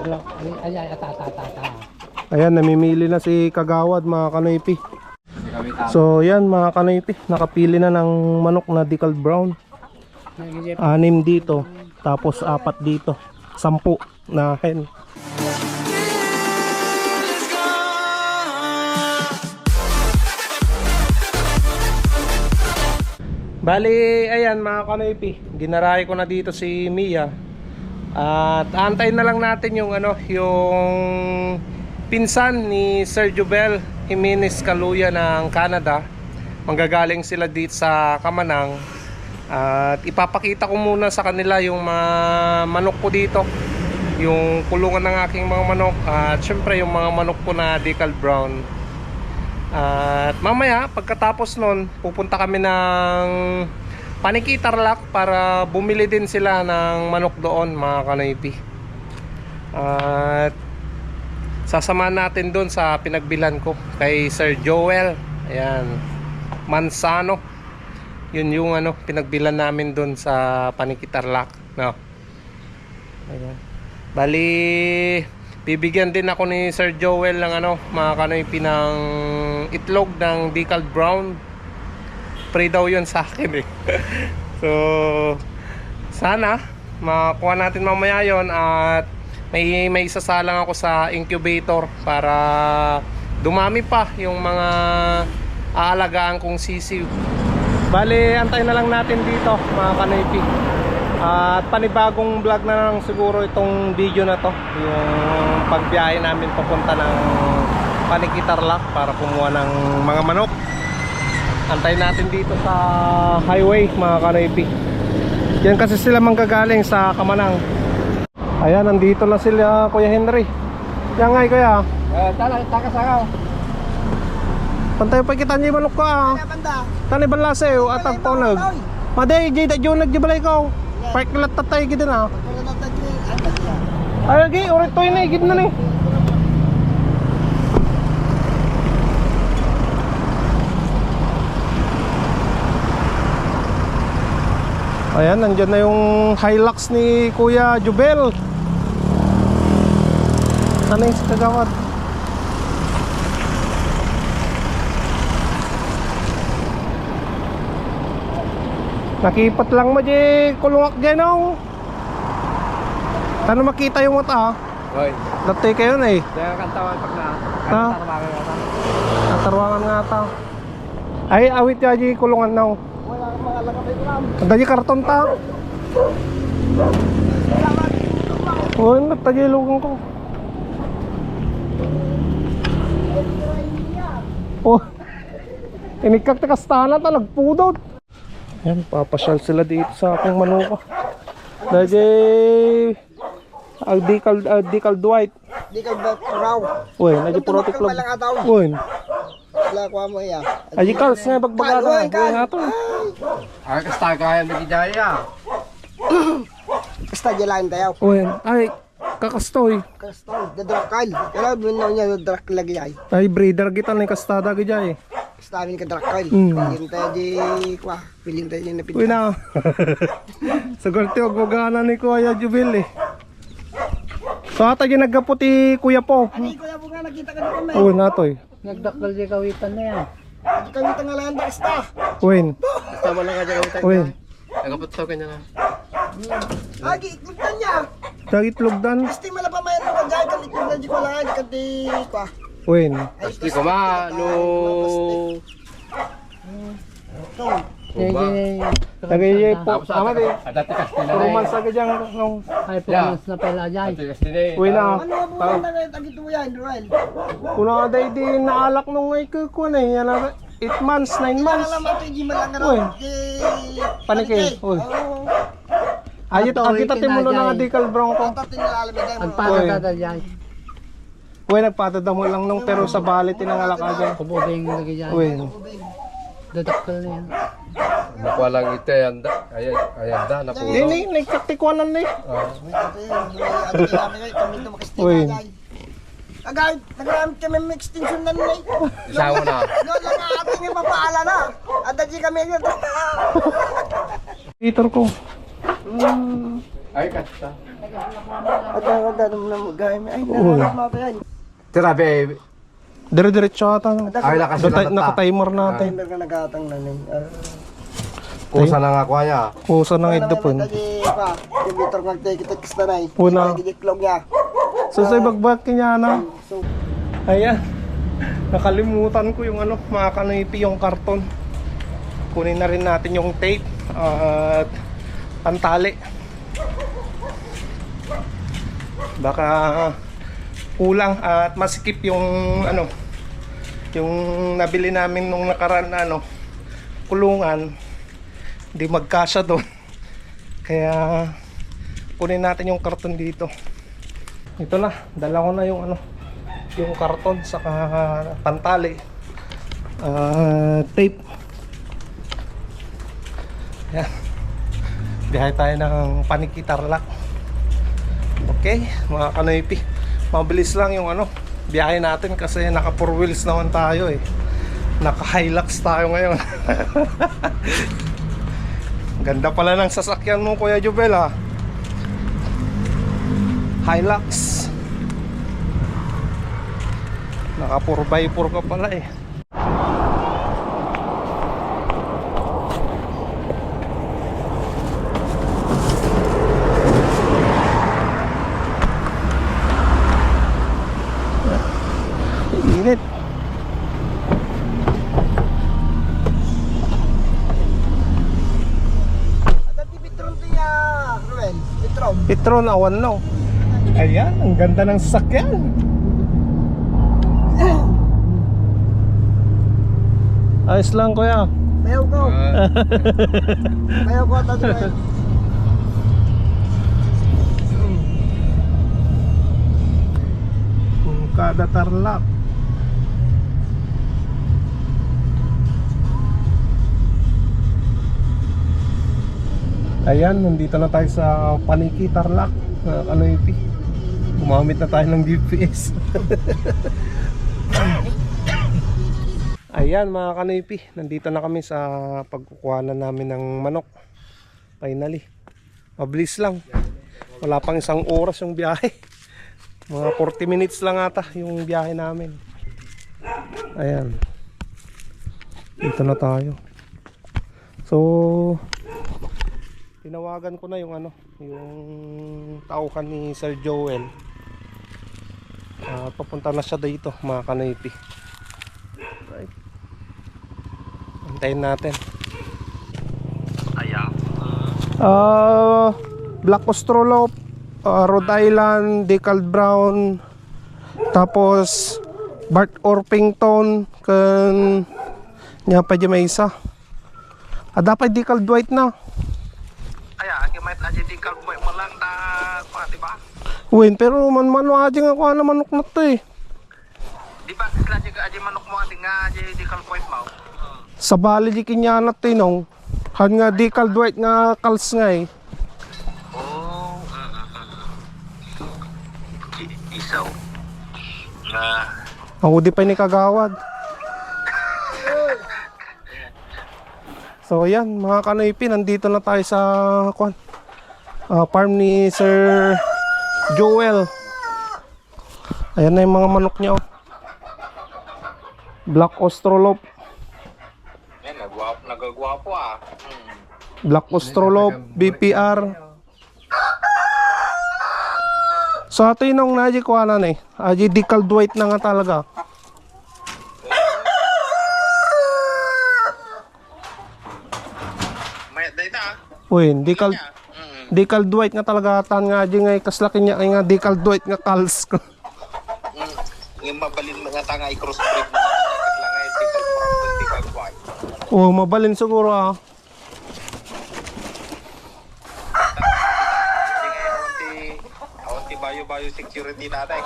Wala, ay, ay, ata, ata, ata. Ayan, namimili na si Kagawad mga kanoypi. So yan mga kanoypi, nakapili na ng manok na decal brown. Anim dito, tapos apat dito. Sampu na hen. Bali, ayan mga kanoypi, ginarahe ko na dito si Mia. At antayin na lang natin yung ano, yung pinsan ni Sir Jubel Jimenez Caluya ng Canada. Manggagaling sila dito sa Kamanang. At ipapakita ko muna sa kanila yung mga manok ko dito. Yung kulungan ng aking mga manok. At syempre yung mga manok ko na decal brown. At mamaya, pagkatapos nun, pupunta kami ng Panikitarlak para bumili din sila ng manok doon, mga kanoypi. At sasamahan natin doon sa pinagbilan ko kay Sir Joel. Ayan, Mansano. Yun yung ano, pinagbilan namin doon sa Panikitarlak. No? Ayan. Bali, bibigyan din ako ni Sir Joel ng ano, mga kanoypi ng itlog ng decal brown. Pray daw yun sa akin eh. so, sana makuha natin mamaya yon at may may isasalang ako sa incubator para dumami pa yung mga aalagaan kong sisiw. Bale, antay na lang natin dito mga kanoypi. At panibagong vlog na lang siguro itong video na to Yung pagbiyahe namin papunta ng Panikitarlak para kumuha ng mga manok Antay natin dito sa highway mga kanoypi Yan kasi sila manggagaling sa Kamanang. Ayan, nandito na sila Kuya Henry. Yan nga kuya. Eh, tala, takas ako. Pantay pa kita niyo manok ka ah. Tani balaseo at ang ponag Maday, jay da jo nagjibalay ko. Park lat tatay gid na Ay, lagi, urit to ini, gid na ni. Ayan, nandyan na yung Hilux ni Kuya Jubel. Sana yung kagawad? Nakipat lang mo, di kulungak dyan, oh. Ano makita yung mata? Hoy, Dati kayo na eh. kaya kantawan pag na. Kantawan ka Natarwangan nga ta. Ay, awit ya di kulungan na. Wala Dali karton ta. Oh, nagtagilugan ko. Oh. Inikak ta kastana ta nagpudot. Yan, papasyal sila dito sa aking manuka. Dahil Aldical, Aldical Dwight. Di ka ba raw? Uy, nadyo puro tiklog. Uy, Ko mo iya. Aji Carls nga bagbagada. Uy, Uy, Carl. nga to. Ay, kasta kaya na gidaya. Basta jalain tayo. Uy, ay, kakastoy. Kasto, dadrakal. Kaya binaw niya drak lagi ay. Ay, breeder kita na yung kastada ka dyan eh. Basta amin ka drakal. Mm. Piling tayo di kwa. Piling tayo di Uy napinta. na. Sagot yung gugana ni Kuya Jubil eh. So ata yung nagkaputi Kuya po. Ay, kuya po nga nakita ka na kami. Uy, natoy. Nagdakdal di kawitan na yan. Di kami tangalan basta. Uy, Kasta mo lang ka dyan. uy. Nagapot ka niya na. Agi, iklugtan niya. Dagit lugdan. Basta mala pa mayan mo kagay. Kan iklugtan di ko lang. Di ka di kwa. Uy. Di ma, no... Sige, Tagay po. Tapos Ama di. Dati kasta na Puro man sa gadyang nung. ay na pala dyan. Na Uy na. Ano na tagito yan, Ruel? Kuna day di naalak nung ay kukuha na yan. 8 months, 9 months. Alam mo ito, di malang Uy. Ayit, Ato, agita timulo eh. decal bronco. Din. Ang panatata dyan. Uy, nagpatada mo lang nung pero sa balit tinangalak ka dyan. Kububing lagi dyan. Uy. Dadakdal na yan. Nakuha lang ito, ayanda. Ayan, ayanda, Di, napuno. ni, nagkaktikwanan na eh. Ah, ano Uy. makistingay. Agad, nagamit kami may extension na nila eh. isa mo na. Noon lang ang ating yung papaala na. At di kami yun. Peter ko. Ay, kasta. At ang ganda naman ng gaya. Ay, Uy. nakalak mo pa yan. Tira, be. Dire-diretso ata. no? Ay, lakas Dati- sila Naka-timer natin. Timer ka nagatang na ning. Kusa na nga kuha niya. Kusa ng idupon. Tagi pa. Yung bitor ng teki-tekis na nay. Una. Gigiklog niya. So sa ibagbag kanya na. So, Ayan. Nakalimutan ko yung ano, mga kanipi yung karton. Kunin na rin natin yung tape at pantali. Baka kulang at masikip yung ano yung nabili namin nung nakaraan na ano kulungan hindi magkasya doon. Kaya kunin natin yung karton dito. Ito na dala ko na yung ano yung karton sa pantali Ah, tape. Yan biyahe tayo ng panikitarlak. Okay mga kanoypi mabilis lang yung ano biyahe natin kasi naka four wheels naman tayo eh. Naka Hilux tayo ngayon. Ganda pala ng sasakyan mo kuya Jubel ha? Hilux. Naka 4x4 ka pala eh. Init. at ang bitron to ya, Ruel. Bitron. Petron awan no. Ayan, ang ganda ng sasakyan. Ayos lang kuya. Bayaw ko. Bayaw ko ata Ruel. Kung kada tarlak. Ayan, nandito na tayo sa Paniki Tarlac. Ano ipi? Gumamit na tayo ng GPS. Ayan mga kanipi, nandito na kami sa pagkukuhanan namin ng manok. Finally. Mabilis lang. Wala pang isang oras yung biyahe. Mga 40 minutes lang ata yung biyahe namin. Ayan. Dito na tayo. So, tinawagan ko na yung ano, yung tauhan ni Sir Joel. Ah, papunta na siya dito, mga kanipi. Right. Antayin natin. Ayan. Ah, Black Ostrolop, ah, Rhode Island, Decal Brown, tapos Bart Orpington, kan nya pa dyan may isa. Ah, dapat Decal Dwight na. Aja di kalau buat melang tak kuat tiba. Win, pero man man aja nga kuha na manok na to eh. Di ba sila juga aja manuk mau tinggal aja di kalau kuat mau. Sa bali di kinya na tinong. Han nga Decal Dwight nga kals nga eh. Oh, isau. Nah, Ako di pa ni kagawad. So yan, mga kanoypi, nandito na tayo sa kwan. Ah, farm ni Sir Joel. Ayan na yung mga manok niya. Oh. Black Ostrolop, yan nagwapo, nagagwapo ah. Black Ostrolop, BPR. So ato yung nung naji kuha na eh. Aji decal Dwight na nga talaga. Ita. Uy, decal, Hmm. Decal Dwight nga talaga tan nga aji nga kaslaki niya kay nga decal Dwight nga kals ko. Yung mabalin mga tanga i-cross breed na lang ay di kalau kurang di kalau kuat. Oh, mabalin siguro ah. Bayo-bayo security natin.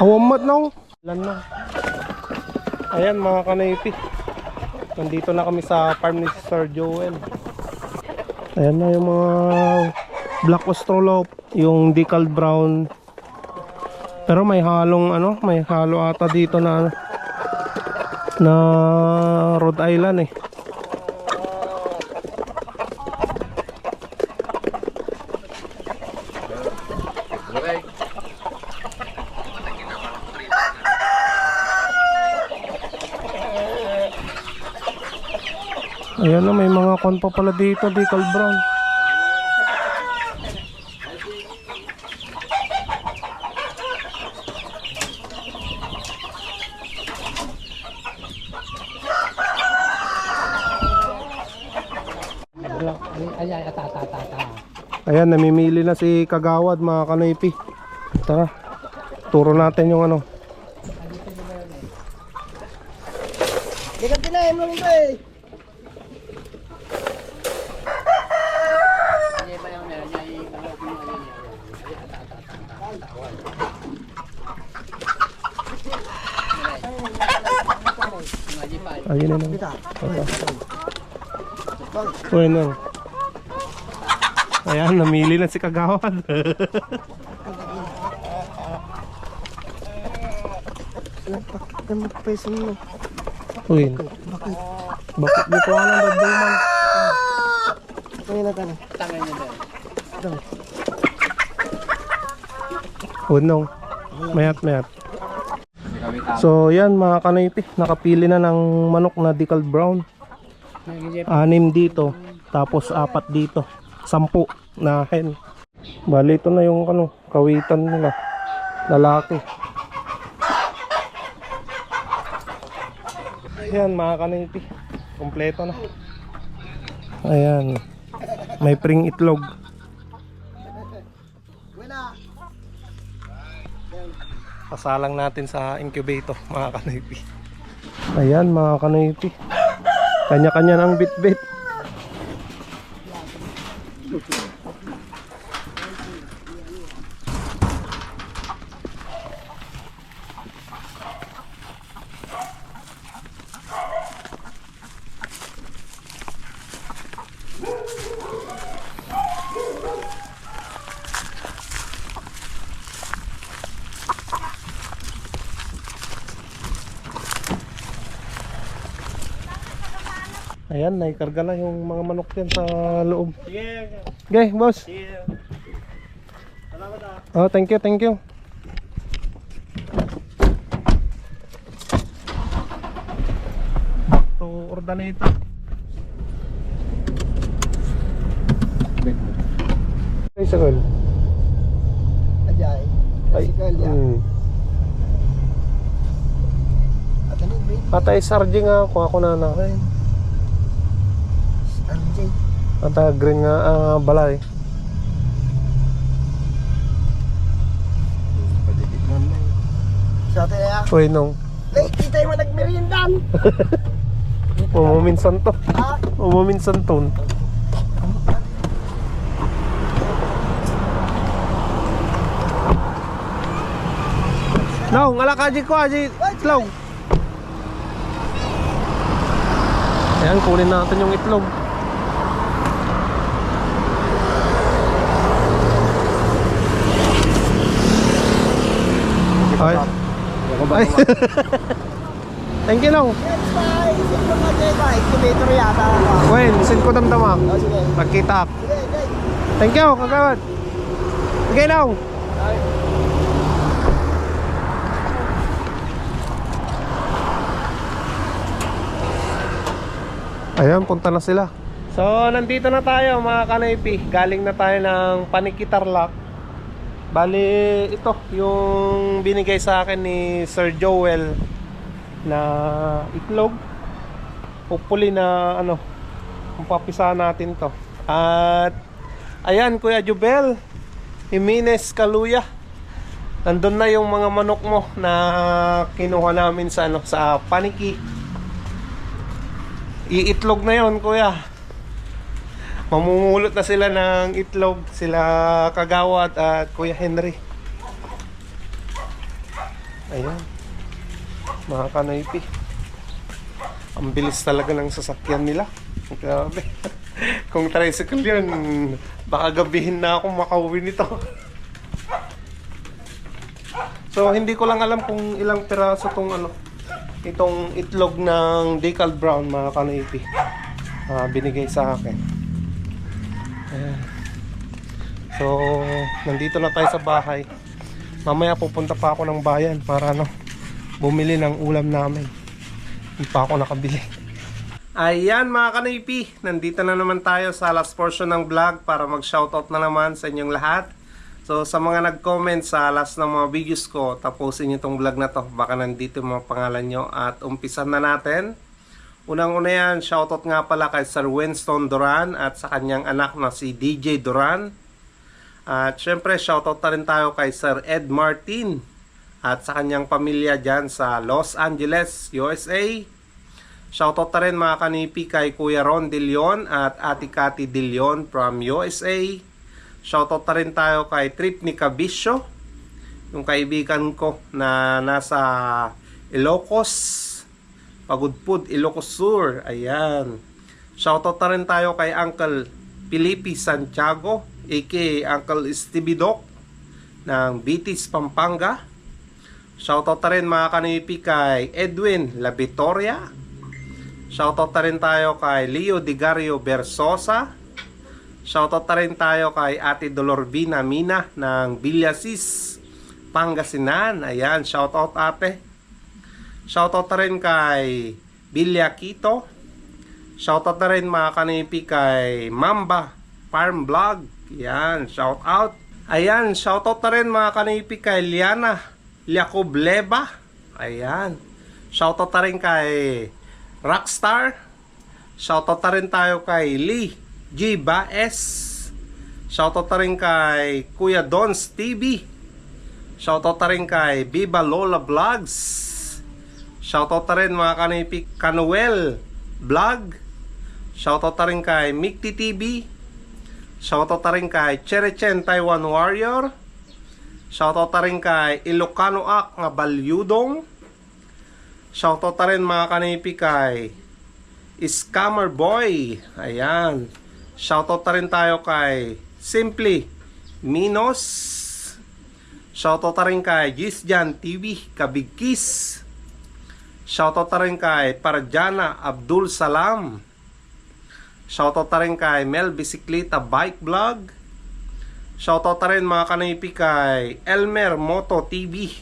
Awamat no. Lan no. Ayan mga kanaypi. Nandito na kami sa farm ni Sir Joel. Ayan na yung mga black australop, yung decal brown. Pero may halong ano, may halo ata dito na na Rhode Island eh. Ayan na, may mga kon pa pala dito, decal brown. Ay, ay, ata, ata, ata, ata. Ayan, namimili na si Kagawad mga kanoypi. Tara, turo natin yung ano. Hindi ka tinahin mo nito eh. Ayun na lang. Kita. Uy, no. Ayan, namili na si Kagawad. Bakit mo peso mo? Uy, bakit di ko alam dadduman? Kaya na tanong. Tangay niya doon. Unong. Mayat mayat. So yan mga kanoypi, nakapili na ng manok na decal brown. Anim dito, tapos apat dito. Sampu na hen. Bali ito na yung ano, kawitan nila. Lalaki. Ayan mga kanoypi, kompleto na. Ayan. May pring itlog. Pasalang natin sa incubator mga kanoypi. Ayan mga kanoypi. Kanya-kanya ng bit-bit. Ayan, naikarga na yung mga manok yan sa loob. Sige. Okay, boss. Oh, thank you, thank you. To Ordaneta. Ay, sakal. Ajay. Ay, Bicycle ya. hmm. At ba? Patay sardi nga ako, ako na na. Ay, RJ. Ata green nga ah, balay. Sa atin ya. Uy, nung. Lay, kita mo nagmeriendan. Umuminsan to. Ha? Umuminsan to. Long, ala ka ko aji. Itlog. Ayan, kunin natin yung itlog. Ay. Ay. Thank you, Long. Yes, bye. Sige mo Ajay ba? Incubator yata ako. Wen, sin ko. Sige, sige. Thank you, kagawad. Sige, Long. Ayan, punta na sila. So, nandito na tayo mga kanaypi. Galing na tayo ng Panikitarlac. Bali, ito yung binigay sa akin ni Sir Joel na itlog. Hopefully na ano, kung papisa natin to. At ayan, Kuya Jubel, Jimenez Kaluya. Nandun na yung mga manok mo na kinuha namin sa ano sa paniki. Iitlog na yon, Kuya. Mamumulot na sila ng itlog, sila Kagawad at Kuya Henry. Ayan. Mga kanoypi. Ang bilis talaga ng sasakyan nila. Grabe. Kung tricycle yun, baka gabihin na ako makauwi nito. So, hindi ko lang alam kung ilang piraso tong ano, itong itlog ng decal brown mga kanoipi. Ah, binigay sa akin. Ayan. So, nandito na tayo sa bahay. Mamaya pupunta pa ako ng bayan para ano, bumili ng ulam namin. Hindi pa ako nakabili. Ayan mga kanipi, nandito na naman tayo sa last portion ng vlog para mag-shoutout na naman sa inyong lahat. So sa mga nag-comment sa last ng mga videos ko, tapusin nyo itong vlog na to. Baka nandito yung mga pangalan nyo at umpisan na natin. Unang-una yan, shoutout nga pala kay Sir Winston Duran at sa kanyang anak na si DJ Duran. At syempre, shoutout na rin tayo kay Sir Ed Martin at sa kanyang pamilya dyan sa Los Angeles, USA. Shoutout na rin mga kanipi kay Kuya Ron De Leon at Ate Cathy De Leon from USA. Shoutout na rin tayo kay Trip ni Cabisyo, yung kaibigan ko na nasa Ilocos, Pagudpud, Ilocos Sur. Ayan. Shoutout na rin tayo kay Uncle Felipe Santiago, aka Uncle Stevie Doc ng Bitis, Pampanga. Shoutout na rin mga kanipi kay Edwin Labitoria. Shoutout na rin tayo kay Leo Digario Bersosa. Shoutout na rin tayo kay Ate Dolorbina Mina ng Villasis, Pangasinan. Ayan, shoutout ate. Shoutout na rin kay Bilya Quito. Shoutout na rin mga kanipi kay Mamba Farm Vlog. Ayan, shoutout. Ayan, shoutout na rin mga kanipi kay Liana Liacobleba. Ayan. Shoutout na rin kay Rockstar. Shoutout na rin tayo kay Lee G. Baes. Shoutout na rin kay Kuya Dons TV. Shoutout na rin kay Viva Lola Vlogs. Shoutout na rin mga kanipik Kanuel Vlog. Shoutout na rin kay Mikti TV. Shoutout na rin kay Cherechen Taiwan Warrior. Shoutout na rin kay Ilocano Ak nga Balyudong. Shoutout na rin mga kanipi kay Scammer Boy. Ayan. Shoutout na rin tayo kay Simply Minos. Shoutout na rin kay Gisjan TV Kabigkis. Shoutout na rin kay Parjana Abdul Salam. Shoutout na rin kay Mel Bisikleta Bike Vlog. Shoutout na rin mga kanipi kay Elmer Moto TV.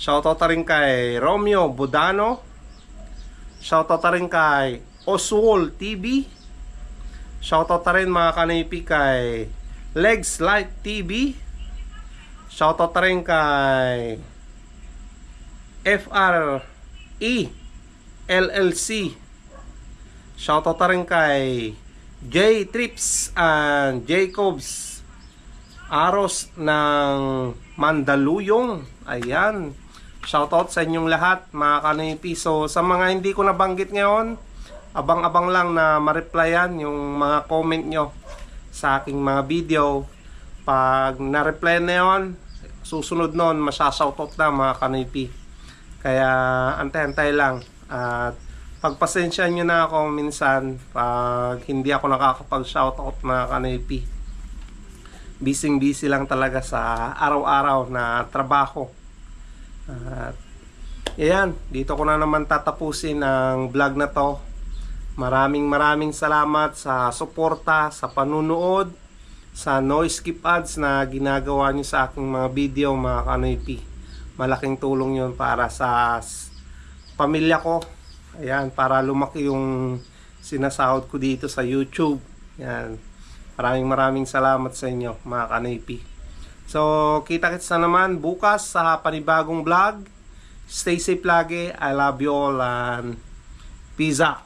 Shoutout na rin kay Romeo Budano. Shoutout na rin kay Oswald TV. Shoutout na rin mga kanipi kay Legs Light TV. Shoutout na rin kay FRE LLC. Shoutout na rin kay J Trips and Jacobs Aros ng Mandaluyong. Ayan. Shoutout sa inyong lahat, mga kanipi. So, sa mga hindi ko nabanggit ngayon, abang-abang lang na ma-replyan yung mga comment nyo sa aking mga video. Pag na-reply na yun, susunod nun, masyashoutout na mga kanipi. Kaya, antay-antay lang. At pagpasensya nyo na ako minsan pag hindi ako nakakapag-shoutout mga kanipi. Busy-busy lang talaga sa araw-araw na trabaho. At yan, dito ko na naman tatapusin ang vlog na to. Maraming maraming salamat sa suporta, sa panunood, sa noise skip ads na ginagawa nyo sa aking mga video mga kanoypi. Malaking tulong yun para sa pamilya ko. Ayan, para lumaki yung sinasahod ko dito sa YouTube. Yan. Maraming maraming salamat sa inyo mga kanoypi. So, kita-kits na naman bukas sa panibagong vlog. Stay safe lagi. I love you all and peace out.